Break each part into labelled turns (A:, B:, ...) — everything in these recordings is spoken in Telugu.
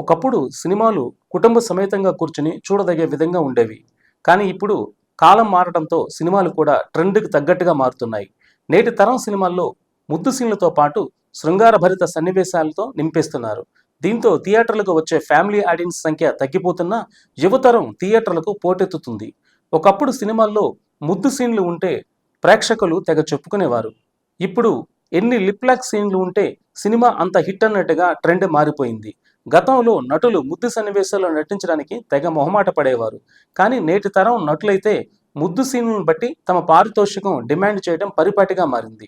A: ఒకప్పుడు సినిమాలు కుటుంబ సమేతంగా కూర్చుని చూడదగే విధంగా ఉండేవి. కానీ ఇప్పుడు కాలం మారడంతో సినిమాలు కూడా ట్రెండ్కి తగ్గట్టుగా మారుతున్నాయి. నేటి తరం సినిమాల్లో ముద్దు సీన్లతో పాటు శృంగారభరిత సన్నివేశాలతో నింపేస్తున్నారు. దీంతో థియేటర్లకు వచ్చే ఫ్యామిలీ ఆడియన్స్ సంఖ్య తగ్గిపోతున్నా యువతరం థియేటర్లకు పోటెత్తుతుంది. ఒకప్పుడు సినిమాల్లో ముద్దు సీన్లు ఉంటే ప్రేక్షకులు తెగ చెప్పుకునేవారు. ఇప్పుడు ఎన్ని లిప్లాక్ సీన్లు ఉంటే సినిమా అంత హిట్ అన్నట్టుగా ట్రెండ్ మారిపోయింది. గతంలో నటులు ముద్దు సన్నివేశాల్లో నటించడానికి తెగ మొహమాట పడేవారు. కానీ నేటి తరం నటులైతే ముద్దు సీన్లను బట్టి తమ పారితోషికం డిమాండ్ చేయడం పరిపాటిగా మారింది.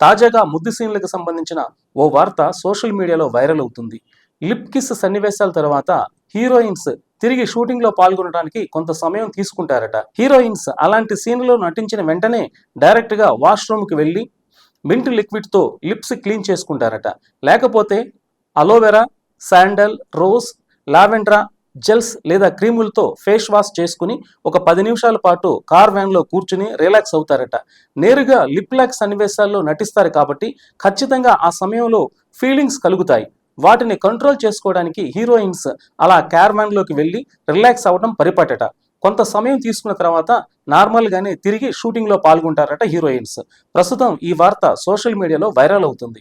A: తాజాగా ముద్దు సీన్లకు సంబంధించిన ఓ వార్త సోషల్ మీడియాలో వైరల్ అవుతుంది. లిప్ కిస్ సన్నివేశాల తర్వాత హీరోయిన్స్ తిరిగి షూటింగ్లో పాల్గొనడానికి కొంత సమయం తీసుకుంటారట. హీరోయిన్స్ అలాంటి సీన్లో నటించిన వెంటనే డైరెక్ట్గా వాష్రూమ్కి వెళ్ళి మింట్ లిక్విడ్తో లిప్స్ క్లీన్ చేసుకుంటారట. లేకపోతే aloe vera sandal rose lavender gels లేదా క్రీములతో ఫేస్ వాష్ చేసుకుని ఒక పది నిమిషాల పాటు కార్ వ్యాన్లో కూర్చుని రిలాక్స్ అవుతారట. నేరుగా లిప్ లాక్ సన్నివేశాల్లో నటిస్తారు కాబట్టి ఖచ్చితంగా ఆ సమయంలో ఫీలింగ్స్ కలుగుతాయి. వాటిని కంట్రోల్ చేసుకోవడానికి హీరోయిన్స్ అలా కార్ వ్యాన్లోకి వెళ్ళి రిలాక్స్ అవ్వడం పరిపటట. కొంత సమయం తీసుకున్న తర్వాత నార్మల్గానే తిరిగి షూటింగ్లో పాల్గొంటారట హీరోయిన్స్. ప్రస్తుతం ఈ వార్త సోషల్ మీడియాలో వైరల్ అవుతుంది.